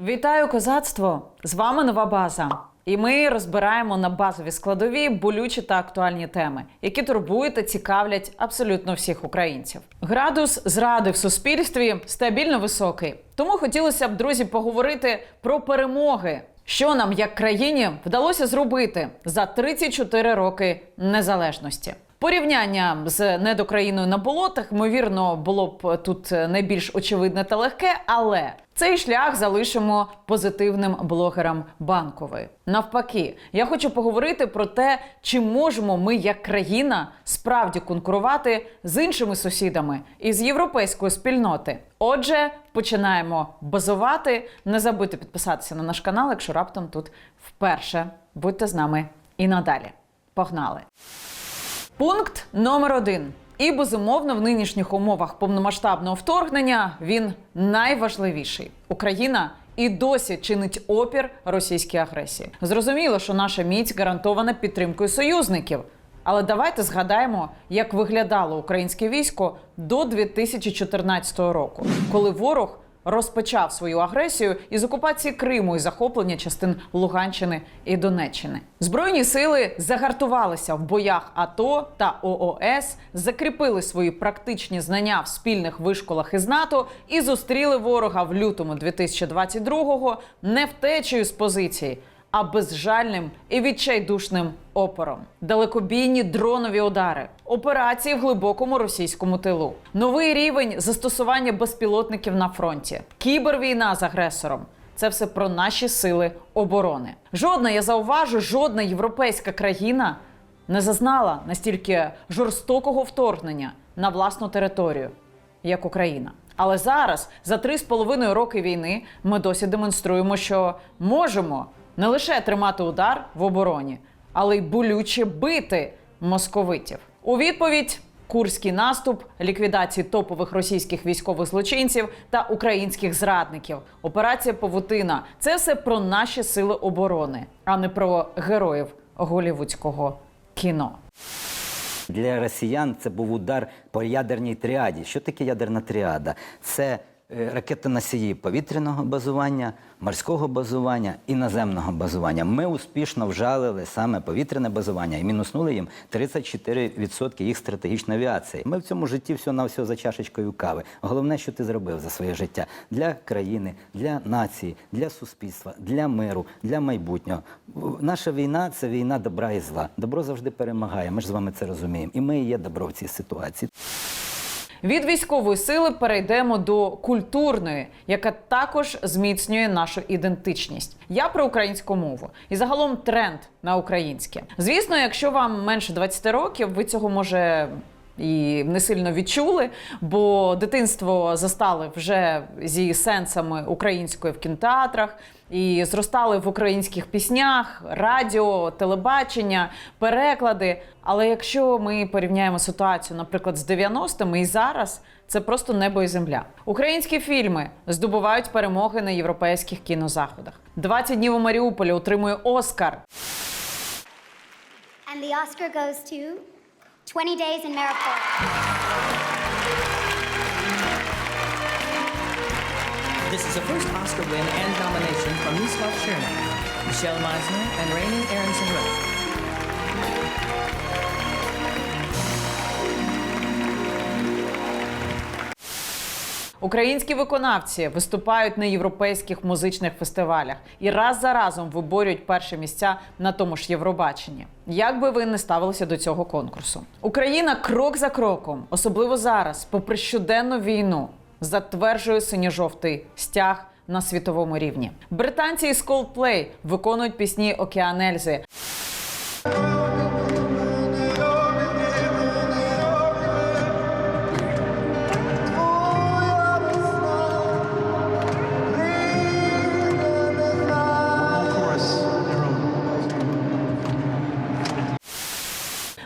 Вітаю козацтво! З вами нова база. І ми розбираємо на базові складові болючі та актуальні теми, які турбують та цікавлять абсолютно всіх українців. Градус зради в суспільстві стабільно високий. Тому хотілося б, друзі, поговорити про перемоги. Що нам, як країні, вдалося зробити за 34 роки незалежності? Порівняння з недокраїною на болотах, ймовірно, було б тут найбільш очевидне та легке, але цей шлях залишимо позитивним блогерам банкової. Навпаки, я хочу поговорити про те, чи можемо ми, як країна, справді конкурувати з іншими сусідами із європейської спільноти. Отже, починаємо базувати. Не забудьте підписатися на наш канал, якщо раптом тут вперше. Будьте з нами і надалі. Погнали! Пункт номер один. І безумовно в нинішніх умовах повномасштабного вторгнення він найважливіший. Україна і досі чинить опір російській агресії. Зрозуміло, що наша міць гарантована підтримкою союзників. Але давайте згадаємо, як виглядало українське військо до 2014 року, коли ворог розпочав свою агресію із окупації Криму і захоплення частин Луганщини і Донеччини. Збройні сили загартувалися в боях АТО та ООС, закріпили свої практичні знання в спільних вишколах із НАТО і зустріли ворога в лютому 2022-го не втечею з позиції. А безжальним і відчайдушним опором, далекобійні дронові удари, операції в глибокому російському тилу, новий рівень застосування безпілотників на фронті, кібервійна з агресором. Це все про наші сили оборони. Жодна, я зауважу, жодна європейська країна не зазнала настільки жорстокого вторгнення на власну територію, як Україна. Але зараз, за три з половиною роки війни, ми досі демонструємо, що можемо не лише тримати удар в обороні, але й болюче бити московитів. У відповідь курський наступ, ліквідації топових російських військових злочинців та українських зрадників. Операція Павутина це все про наші сили оборони, а не про героїв голівудського кіно. Для росіян це був удар по ядерній тріаді. Що таке ядерна тріада? Це ракетоносії повітряного базування, морського базування і наземного базування. Ми успішно вжалили саме повітряне базування і мінуснули їм 34% їх стратегічної авіації. Ми в цьому житті все на все за чашечкою кави. Головне, що ти зробив за своє життя для країни, для нації, для суспільства, для миру, для майбутнього. Наша війна це війна добра і зла. Добро завжди перемагає. Ми ж з вами це розуміємо. І ми є добро в цій ситуації. Від військової сили перейдемо до культурної, яка також зміцнює нашу ідентичність. Я про українську мову і загалом тренд на українське. Звісно, якщо вам менше 20 років, ви цього може. І не сильно відчули, бо дитинство застали вже зі сенсами української в кінотеатрах і зростали в українських піснях, радіо, телебачення, переклади. Але якщо ми порівняємо ситуацію, наприклад, з 90-ми і зараз, це просто небо і земля. Українські фільми здобувають перемоги на європейських кінозаходах. «20 днів у Маріуполі отримує Оскар. And the Oscar goes to 20 Days in Mariupol. This is the first Oscar win and nomination from Mislav Chernak, Michelle Meisner, and Rainey Aronson Ray. Українські виконавці виступають на європейських музичних фестивалях і раз за разом виборюють перші місця на тому ж Євробаченні. Як би ви не ставилися до цього конкурсу? Україна крок за кроком, особливо зараз, попри щоденну війну, затверджує синьо-жовтий стяг на світовому рівні. Британці із Coldplay виконують пісні Океан Ельзи.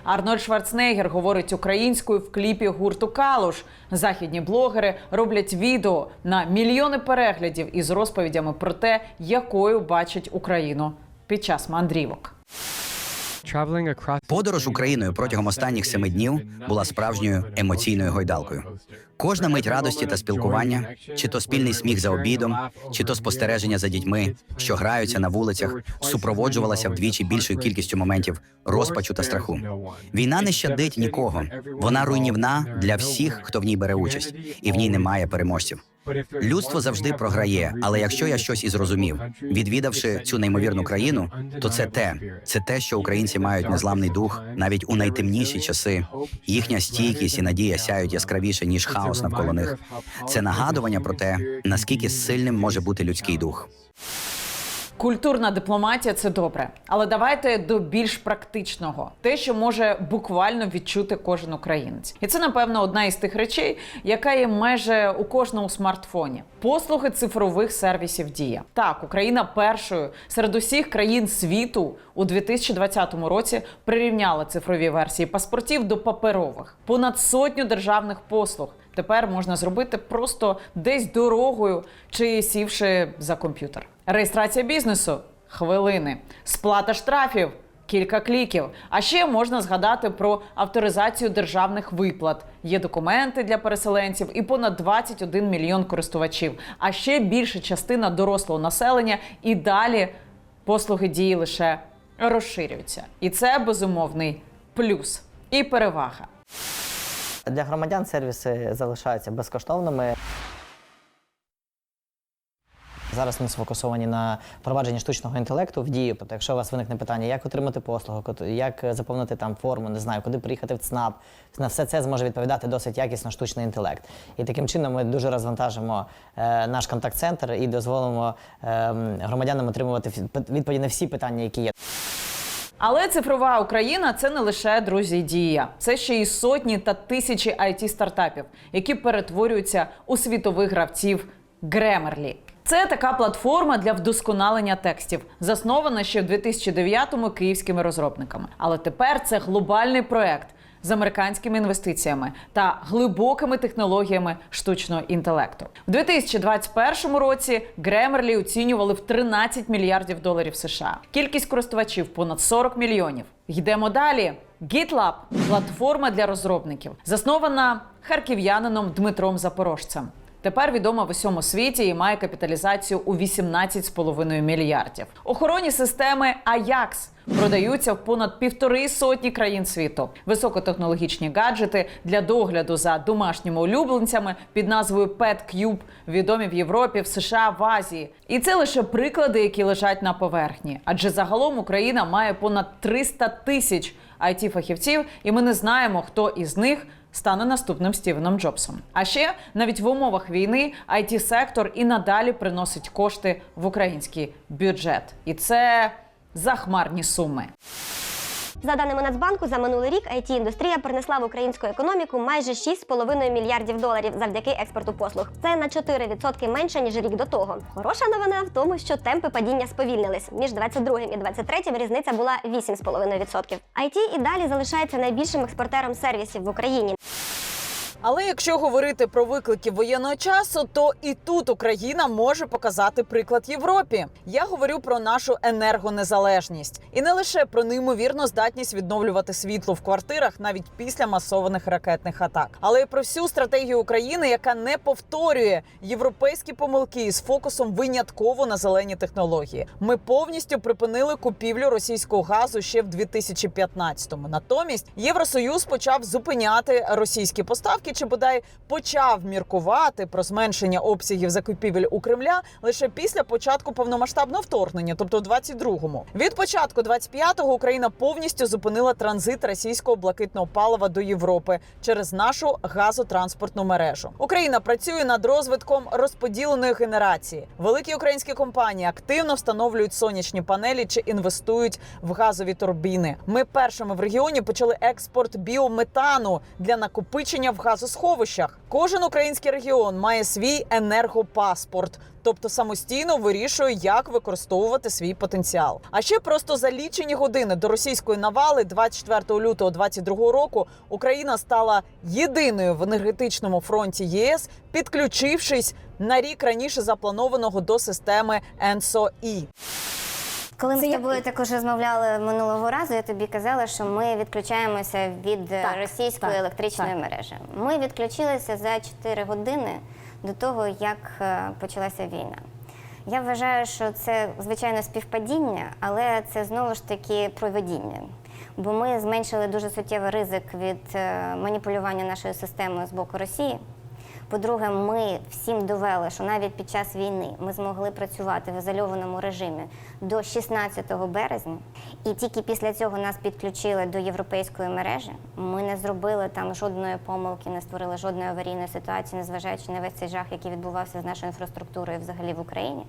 Арнольд Шварценеггер говорить українською в кліпі гурту Калуш. Західні блогери роблять відео на мільйони переглядів із розповідями про те, якою бачать Україну під час мандрівок. Подорож Україною протягом останніх семи днів була справжньою емоційною гойдалкою. Кожна мить радості та спілкування, чи то спільний сміх за обідом, чи то спостереження за дітьми, що граються на вулицях, супроводжувалася вдвічі більшою кількістю моментів розпачу та страху. Війна не щадить нікого. Вона руйнівна для всіх, хто в ній бере участь, і в ній немає переможців. Людство завжди програє, але якщо я щось і зрозумів, відвідавши цю неймовірну країну, то це те, це те, що українці мають незламний дух навіть у найтемніші часи. Їхня стійкість і надія сяють яскравіше ніж хаос навколо них. Це нагадування про те, наскільки сильним може бути людський дух. Культурна дипломатія це добре, але давайте до більш практичного, те, що може буквально відчути кожен українець, і це напевно одна із тих речей, яка є майже у кожному смартфоні. Послуги цифрових сервісів Дія. Так, Україна першою серед усіх країн світу у 2020 році прирівняла цифрові версії паспортів до паперових. Понад сотню державних послуг тепер можна зробити просто десь дорогою чи сівши за комп'ютер. Реєстрація бізнесу хвилини, сплата штрафів. Кілька кліків. А ще можна згадати про авторизацію державних виплат. Є документи для переселенців і понад 21 мільйон користувачів. А ще більша частина дорослого населення і далі послуги дії лише розширюються. І це безумовний плюс і перевага. Для громадян сервіси залишаються безкоштовними. Зараз ми сфокусовані на впровадженні штучного інтелекту в дію. Тобто, якщо у вас виникне питання, як отримати послугу, як заповнити там форму, не знаю, куди приїхати в ЦНАП, на все це зможе відповідати досить якісно штучний інтелект. І таким чином ми дуже розвантажимо е, наш контакт-центр і дозволимо е, громадянам отримувати відповіді на всі питання, які є. Але цифрова Україна це не лише друзі дія, це ще й сотні та тисячі it стартапів, які перетворюються у світових гравців Grammarly. Це така платформа для вдосконалення текстів, заснована ще в 2009-му київськими розробниками. Але тепер це глобальний проект з американськими інвестиціями та глибокими технологіями штучного інтелекту. У 2021 році Grammarly оцінювали в 13 мільярдів доларів США. Кількість користувачів понад 40 мільйонів. Йдемо далі. GitLab – платформа для розробників, заснована харків'янином Дмитром Запорожцем. Тепер відома в усьому світі і має капіталізацію у 18,5 мільярдів. Охоронні системи Ajax продаються в понад півтори сотні країн світу. Високотехнологічні гаджети для догляду за домашніми улюбленцями під назвою PetCube відомі в Європі, в США, в Азії. І це лише приклади, які лежать на поверхні. Адже загалом Україна має понад 300 тисяч it фахівців і ми не знаємо, хто із них стане наступним Стівеном Джобсом. А ще навіть в умовах війни it сектор і надалі приносить кошти в український бюджет, і це захмарні суми. За даними Нацбанку, за минулий рік it індустрія принесла в українську економіку майже 6,5 мільярдів доларів завдяки експорту послуг. Це на 4% менше ніж рік до того. Хороша новина в тому, що темпи падіння сповільнились. Між 22 і 23 різниця була 8,5%. IT і далі залишається найбільшим експортером сервісів в Україні. Але якщо говорити про виклики воєнного часу, то і тут Україна може показати приклад Європі. Я говорю про нашу енергонезалежність і не лише про неймовірну здатність відновлювати світло в квартирах навіть після масованих ракетних атак, але й про всю стратегію України, яка не повторює європейські помилки з фокусом винятково на зелені технології. Ми повністю припинили купівлю російського газу ще в 2015-му. Натомість Євросоюз почав зупиняти російські поставки, чи бодай почав міркувати про зменшення обсягів закупівель у Кремля лише після початку повномасштабного вторгнення, тобто в 22-му. Від початку 25-го Україна повністю зупинила транзит російського блакитного палива до Європи через нашу газотранспортну мережу. Україна працює над розвитком розподіленої генерації. Великі українські компанії активно встановлюють сонячні панелі чи інвестують в газові турбіни. Ми першими в регіоні почали експорт біометану для накопичення в газосховищах. Кожен український регіон має свій енергопаспорт. Тобто самостійно вирішує, як використовувати свій потенціал. А ще просто за лічені години до російської навали, 24 лютого 2022 року, Україна стала єдиною в енергетичному фронті ЄС, підключившись на рік раніше запланованого до системи ENSO-E. Коли ми Це з як- тобою також розмовляли минулого разу, я тобі казала, що ми відключаємося від е, Так, російської так, електричної так. мережі. Ми відключилися за 4 години до того, як е, почалася війна. Я вважаю, що це звичайно співпадіння, але це знову ж таки проведіння. Бо ми зменшили дуже суттєвий ризик від е, маніпулювання нашою системою з боку Росії. По-друге, ми всім довели, що навіть під час війни ми змогли працювати в ізольованому режимі до 16 березня, і тільки після цього нас підключили до європейської мережі. Ми не зробили там жодної помилки, не створили жодної аварійної ситуації, незважаючи на весь цей жах, який відбувався з нашою інфраструктурою взагалі в Україні.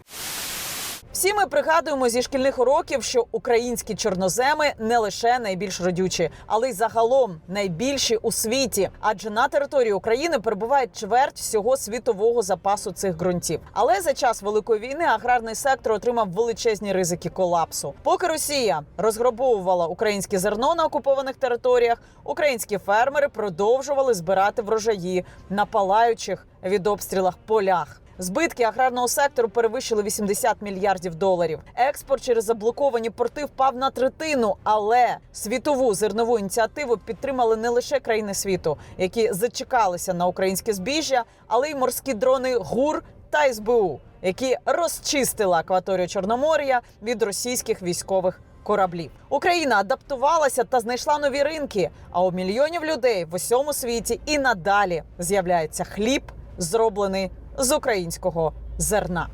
Всі ми пригадуємо зі шкільних уроків, що українські чорноземи не лише найбільш родючі, але й загалом найбільші у світі. Адже на території України перебуває чверть всього світового запасу цих ґрунтів. Але за час великої війни аграрний сектор отримав величезні ризики колапсу. Поки Росія розграбовувала українське зерно на окупованих територіях, українські фермери продовжували збирати врожаї на палаючих від обстрілах полях. Збитки аграрного сектору перевищили 80 мільярдів доларів. Експорт через заблоковані порти впав на третину. Але світову зернову ініціативу підтримали не лише країни світу, які зачекалися на українське збіжжя, але й морські дрони ГУР та СБУ, які розчистили акваторію Чорномор'я від російських військових. Кораблів Україна адаптувалася та знайшла нові ринки. А у мільйонів людей в усьому світі і надалі з'являється хліб, зроблений з українського зерна.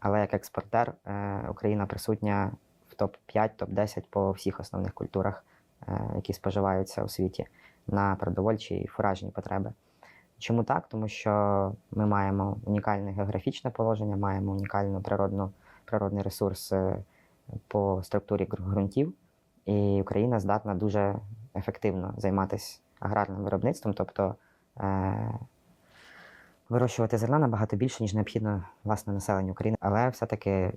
Але як експортер е, Україна присутня в топ-5, топ-10 по всіх основних культурах, е, які споживаються у світі на продовольчі і фуражні потреби. Чому так? Тому що ми маємо унікальне географічне положення, маємо унікальну природну, природний ресурс е, по структурі ґрунтів, і Україна здатна дуже ефективно займатися аграрним виробництвом, тобто вирощувати зерна набагато більше, ніж необхідно власне населенню України. Але все-таки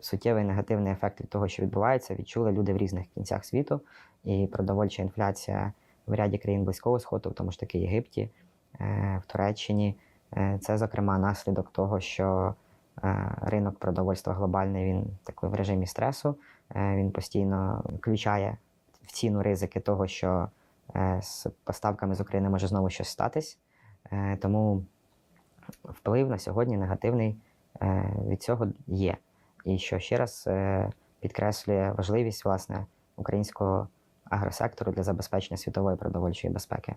суттєвий негативний ефект від того, що відбувається, відчули люди в різних кінцях світу. І продовольча інфляція в ряді країн Близького Сходу, в тому ж таки Єгипті, е, в Туреччині. Е, Це, зокрема, наслідок того, що е, ринок продовольства глобальний він такий в режимі стресу. Він постійно включає в ціну ризики того, що з поставками з України може знову щось статись. Тому вплив на сьогодні негативний е, від цього є. І що ще раз е, підкреслює важливість власне українського агросектору для забезпечення світової продовольчої безпеки.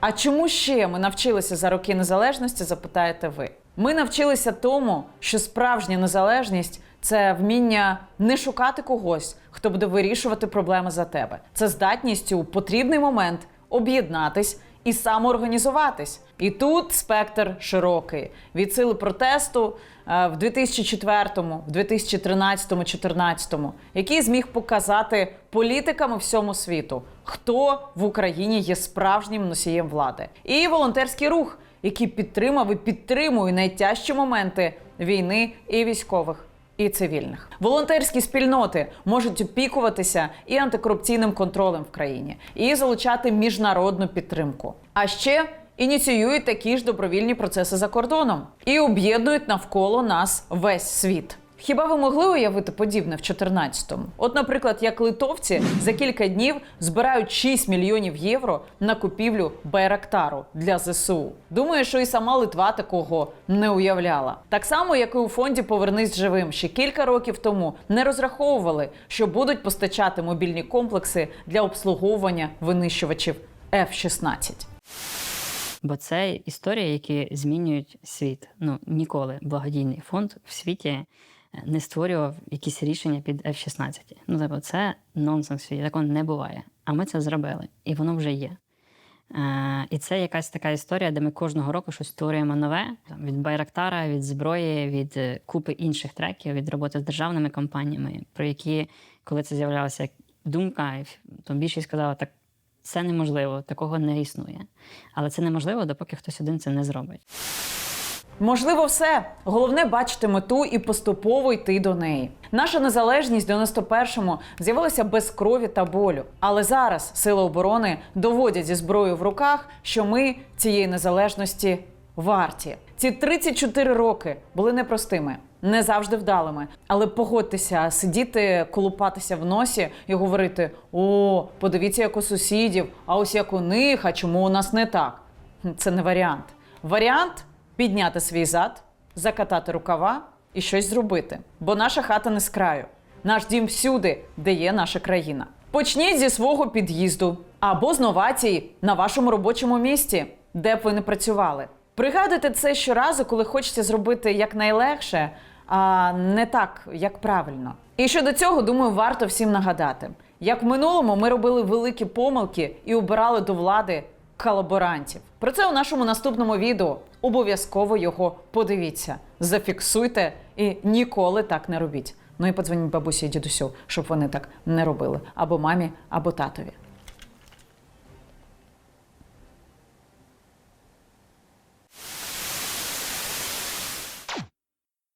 А чому ще ми навчилися за роки незалежності? Запитаєте ви? Ми навчилися тому, що справжня незалежність це вміння не шукати когось, хто буде вирішувати проблеми за тебе. Це здатність у потрібний момент об'єднатись і самоорганізуватись. І тут спектр широкий від сили протесту е, в 2004-му, в 2013-2014, який зміг показати політикам всьому світу, хто в Україні є справжнім носієм влади, і волонтерський рух, який підтримав і підтримує найтяжчі моменти війни і військових. І цивільних волонтерські спільноти можуть опікуватися і антикорупційним контролем в країні, і залучати міжнародну підтримку. А ще ініціюють такі ж добровільні процеси за кордоном і об'єднують навколо нас весь світ. Хіба ви могли уявити подібне в 14-му? От, наприклад, як литовці за кілька днів збирають 6 мільйонів євро на купівлю Байрактару для ЗСУ. Думаю, що і сама Литва такого не уявляла. Так само, як і у фонді Повернись живим ще кілька років тому не розраховували, що будуть постачати мобільні комплекси для обслуговування винищувачів F-16. Бо це історії, які змінюють світ. Ну ніколи благодійний фонд в світі не створював якісь рішення під F-16. Ну тобто, це нонсенс такого не буває. А ми це зробили, і воно вже є. Е, і це якась така історія, де ми кожного року щось створюємо нове від Байрактара, від зброї, від е, купи інших треків, від роботи з державними компаніями, про які, коли це з'являлася думка, то більшість сказала, так це неможливо, такого не існує. Але це неможливо, допоки хтось один це не зробить. Можливо, все. Головне бачити мету і поступово йти до неї. Наша незалежність в 91-му з'явилася без крові та болю. Але зараз сили оборони доводять зі зброєю в руках, що ми цієї незалежності варті. Ці 34 роки були непростими, не завжди вдалими. Але погодьтеся, сидіти, колупатися в носі і говорити: о, подивіться, як у сусідів, а ось як у них, а чому у нас не так? Це не варіант. Варіант підняти свій зад, закатати рукава і щось зробити. Бо наша хата не з краю. Наш дім всюди, де є наша країна. Почніть зі свого під'їзду або з новацій на вашому робочому місці, де б ви не працювали. Пригадуйте це щоразу, коли хочеться зробити якнайлегше, а не так, як правильно. І щодо цього, думаю, варто всім нагадати. Як в минулому ми робили великі помилки і обирали до влади колаборантів. Про це у нашому наступному відео. Обов'язково його подивіться, зафіксуйте і ніколи так не робіть. Ну і подзвоніть бабусі і дідусю, щоб вони так не робили або мамі, або татові.